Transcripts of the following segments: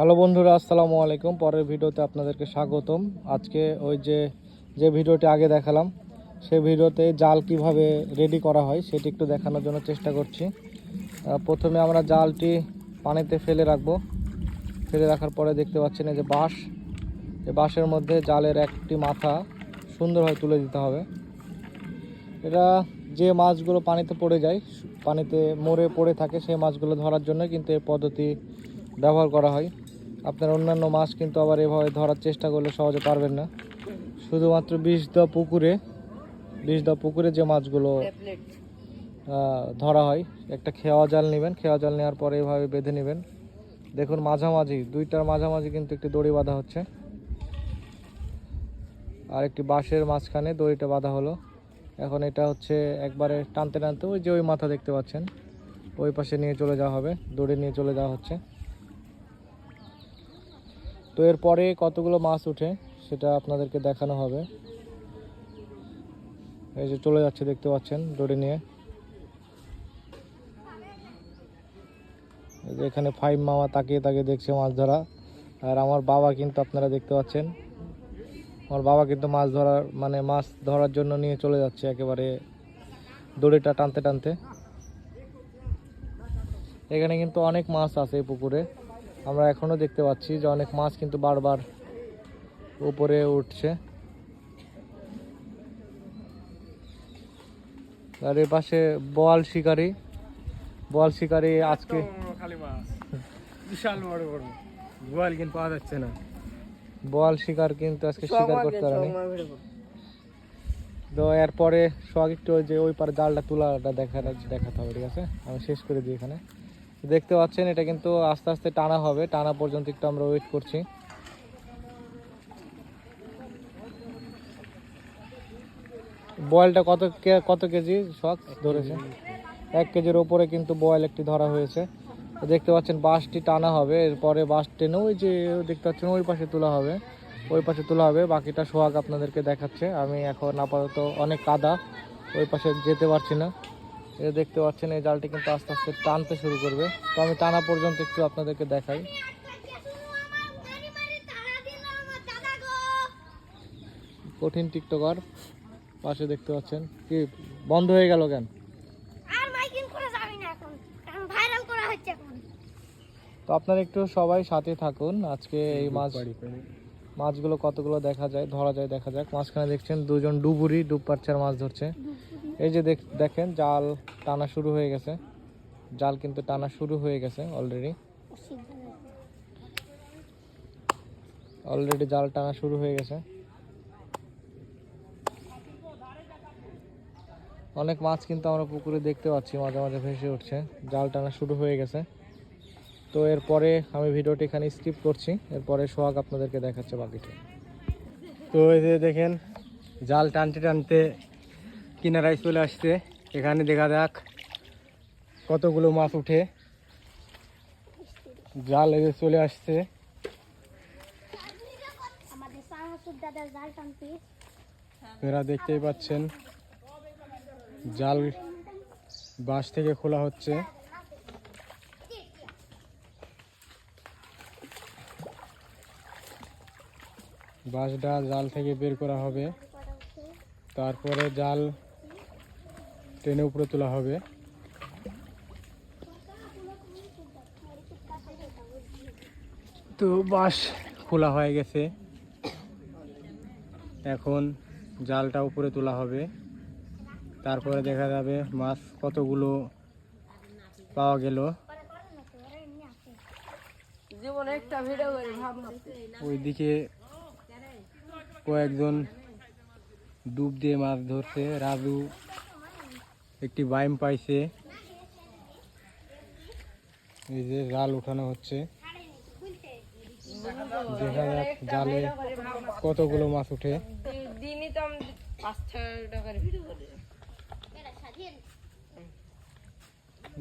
Hello বন্ধুরা, আসসালামু আলাইকুম। পরের ভিডিওতে আপনাদেরকে স্বাগতম। আজকে ওই যে যে ভিডিওটি আগে দেখালাম, সে ভিডিওতে জাল কীভাবে রেডি করা হয় সেটি একটু দেখানোর জন্য চেষ্টা করছি। প্রথমে আমরা জালটি পানিতে ফেলে রাখব। ফেলে রাখার পরে দেখতে পাচ্ছেন এই যে বাঁশ। এই বাঁশের মধ্যে জালের একটি মাথা সুন্দরভাবে তুলে দিতে হবে। এটা যে মাছগুলো পানিতে পড়ে যায়, পানিতে মরে পড়ে থাকে সেই মাছগুলো ধরার জন্য কিন্তু এই পদ্ধতি ব্যবহার করা হয়। আপনার অন্যান্য মাছ কিন্তু আবার এভাবে ধরার চেষ্টা করলে সহজে পারবেন না। শুধুমাত্র বিষ দেওয়া পুকুরে বিষ দেওয়া পুকুরে যে মাছগুলো ধরা হয় একটা খেওয়া জাল নেবেন খেওয়া জাল নেওয়ার পরে এভাবে বেঁধে নেবেন। দেখুন মাঝামাঝি দুইটার মাঝামাঝি কিন্তু একটি দড়ি বাঁধা হচ্ছে। আর একটি বাঁশের মাঝখানে দড়িটা বাঁধা হলো। এখন এটা হচ্ছে একবারে টানতে টানতে ওই যে ওই মাথা দেখতে পাচ্ছেন ওই পাশে নিয়ে চলে যাওয়া হবে দড়ি নিয়ে চলে যাওয়া হচ্ছে। তো এরপরে কতগুলো মাছ উঠে সেটা আপনাদেরকে দেখানো হবে। এই যে চলে যাচ্ছে, দেখতে পাচ্ছেন, দড়ি নিয়ে। এখানে ফাইভ মামা তাকিয়ে তাকিয়ে দেখছে মাছ ধরা। আর আমার বাবা কিন্তু আপনারা দেখতে পাচ্ছেন, আমার বাবা কিন্তু মাছ ধরার মানে মাছ ধরার জন্য নিয়ে চলে যাচ্ছে একেবারে দড়িটা টানতে টানতে। এখানে কিন্তু অনেক মাছ আছে এই পুকুরে। আমরা এখনও দেখতে পাচ্ছি যে অনেক মাছ কিন্তু বারবার উপরে উঠছে। আর এর পাশে বোয়াল শিকারি। বল শিকারি আজকে বিশাল বড় বড়। গোয়াল কিন্তু পাওয়া যাচ্ছে না। বোয়াল শিকার কিন্তু আজকে শিকার করতে পারেনি। তো এরপরে সোহাগ একটু ওই যে ওই পারে জালটা তোলাটা দেখা দেখাতে হবে ঠিক আছে? আমি শেষ করে দিই এখানে। দেখতে পাচ্ছেন এটা কিন্তু আস্তে আস্তে টানা হবে। টানা পর্যন্ত একটু আমরা ওয়েট করছি। বয়েলটা কত কত কেজি শখ ধরেছে? এক কেজির ওপরে কিন্তু বয়েল একটি ধরা হয়েছে। দেখতে পাচ্ছেন বাঁশটি টানা হবে। এরপরে বাঁশ টেনে ওই যে দেখতে পাচ্ছেন ওই পাশে তোলা হবে। ওই পাশে তোলা হবে। বাকিটা সোহাগ আপনাদেরকে দেখাচ্ছে। আমি এখন আপাতত অনেক কাদা ওই পাশে যেতে পারছি না। এটা দেখতে পাচ্ছেন এই জালটি কিন্তু আস্তে আস্তে টানতে শুরু করবে। তো আমি টানা পর্যন্ত একটু আপনাদেরকে দেখাই। কঠিন টিকটকার পাশে দেখতে পাচ্ছেন। কি বন্ধ হয়ে গেল কেন? আর মাইকিং করে যাবি না এখন। কারণ ভাইরাল করা হচ্ছে এখন। তো আপনারা একটু সবাই সাথে থাকুন। আজকে এই মাছ মাছগুলো কতগুলো দেখা যায় ধরা যায় দেখা যাক। মাঝখানে দেখছেন দুজন ডুবুরি ডুব পাচ্ছার মাছ ধরছে। এই যে দেখ- দেখেন, জাল টানা শুরু হয়ে গেছে। জাল কিন্তু টানা শুরু হয়ে গেছে অলরেডি অলরেডি জাল টানা শুরু হয়ে গেছে। অনেক মাছ কিন্তু আমরা পুকুরে দেখতে পাচ্ছি, মাঝে মাঝে ভেসে উঠছে। জাল টানা শুরু হয়ে গেছে। তো এরপরে আমি ভিডিওটি এখানে স্কিপ করছি। এরপরে সোহাগ আপনাদেরকে দেখাচ্ছে বাকিটা। তো এই যে দেখেন, জাল টানতে টানতে কিনারায় চলে আসছে। এখানে দেখা যাক কতগুলো মাছ উঠে। জাল যে চলে আসছে। আপনারা দেখতেই পাচ্ছেন জাল বাঁশ থেকে খোলা হচ্ছে। বাঁশটা জাল থেকে বের করা হবে। তারপরে জাল টেনে উপরে তোলা হবে। তো বাঁশ খোলা হয়ে গেছে। এখন জালটা উপরে তোলা হবে। তারপরে দেখা যাবে মাছ কতগুলো পাওয়া গেল। ওইদিকে কয়েকজন ডুব দিয়ে মাছ ধরছে। রাজু একটি বাইম পাইছে। এই যে জাল উঠানো হচ্ছে। দেখা যাক জালে কতগুলো মাছ উঠে।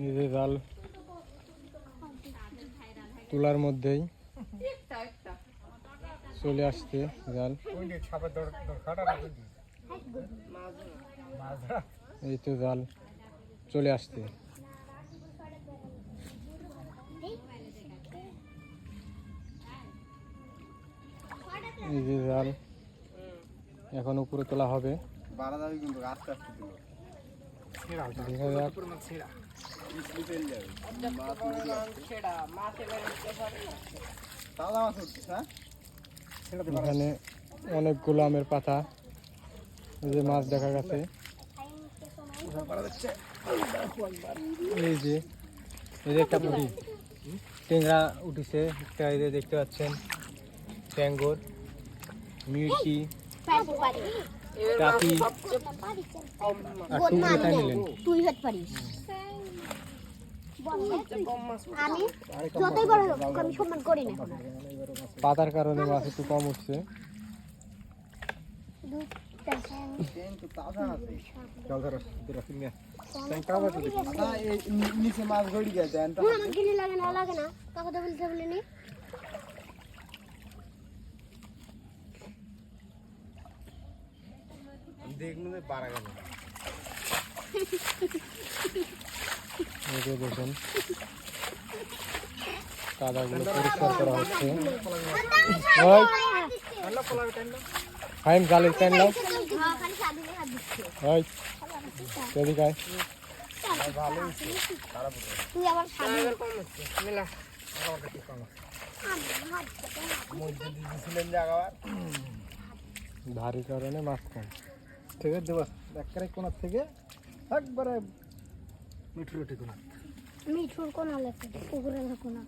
নিজে জাল তোলার মধ্যেই চলে আসছে জাল। এই তো জাল চলে আসছে। এই যে জাল এখন উপরে তোলা হবে। দেখা যাক। হ্যাঁ এখানে অনেকগুলো আমের পাতা যে মাছ দেখা গেছে। এই যে এই যে একটা পুঁটি টেংরা উঠেছে একটা এই যে দেখতে পাচ্ছেন ট্যাঙ্গর মির্চি টাকি আর টুকরে তাই নিলেন তুই হতে পারিস। আমি যতই বড় হোক আমি সম্মান করি না। পাতার কারণে মাছ একটু কম উঠছে। কিন্তু তাজা আছে হুম, না এই নিচে মাছ গড়ি গেছে আমার গিলি লাগে না লাগে না কাকা তো বলতে বলিনি দেখুন পারা গেল এই যে দেখুন কাদাগুলো পরিষ্কার করা হচ্ছে ওই ফাইন জালের প্যান দাও খালি সাবিনে হাত দিচ্ছে ওই এদিকে আয়। তুই আবার কম হচ্ছে মেলা ভারী কারণে মাছ কম ঠিক আছে দেবা। একবারে কোনার থেকে একবারে মিঠু রুটি কোনা। মিঠুর কোন আলেছে পুকুরের কোনা।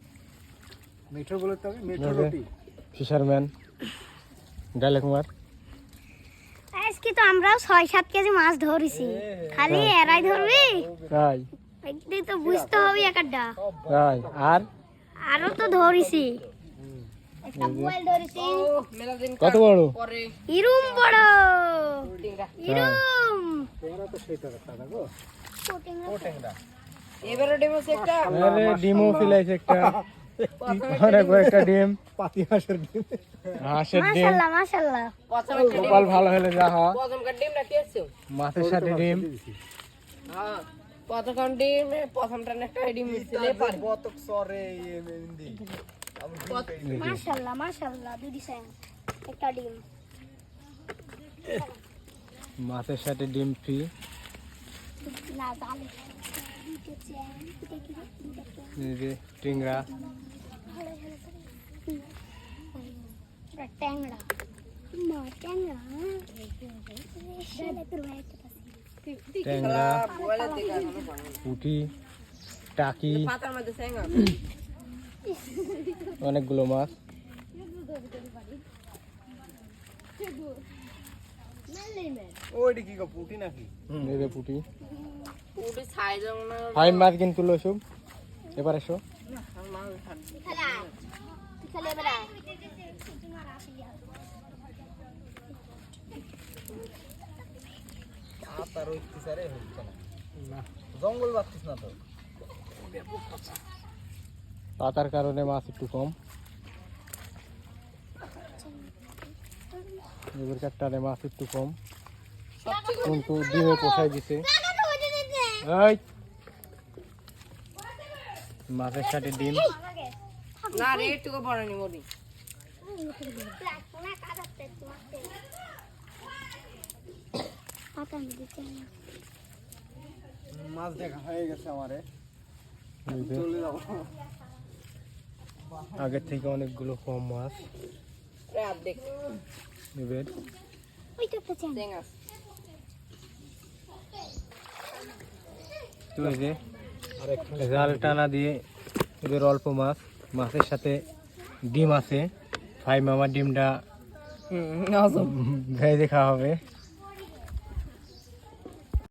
মিঠু বলে তো মিঠু নবে। রুটি। ফিশারম্যান। ডালে কুমার। আজকে তো আমরাও ছয় সাত কেজি মাছ ধরেছি। খালি এরাই ধরবি? তাই। তো বুঝতে হবে একটা তাই। আর? আরও তো ধরেছি। একটা কত বড়? ইরুম বড়। ইরুম। এবারে ডিমও ফিলাইছে একটা। অনেক বড় একটা ডিম। পাতি হাঁসের ডিম। হাঁসের ডিম। মাশাআল্লাহ কপাল ভালো হলে যা হয়। প্রথমকার ডিমটা কি মাছের সাথে ডিম। হ্যাঁ প্রথমকার ডিম প্রথমটা একটা ডিম মিশছিলে পারে। বতক সরে মেহেন্দি। মাশাআল্লাহ মাশাআল্লাহ দুই দিছেন একটা ডিম। মাছের সাথে ডিম ফ্রি। না টিংরা ট্যাংরা ট্যাংরা। পুঁটি টাকি অনেকগুলো মাছ ওইটি কি পুটি নাকি? এই যে পুটি। লো সব এবার এসো। না। জঙ্গল না তো? পাতার কারণে মাছ একটু কম। এবার কাটটারে মাছ একটু কম। কিন্তু ডিমে পোষাই দিছে। এই। মাছের সাথে ডিম। না রে একটু বড় নি মরি মাছ দেখা হয়ে গেছে আমারে। চলে যাব। আগের থেকে অনেকগুলো কম মাছ। যে জাল টানা দিয়ে এদের অল্প মাছ মাছের সাথে ডিম আছে। ফাই মামার ডিমটা ভেজে খাওয়া হবে।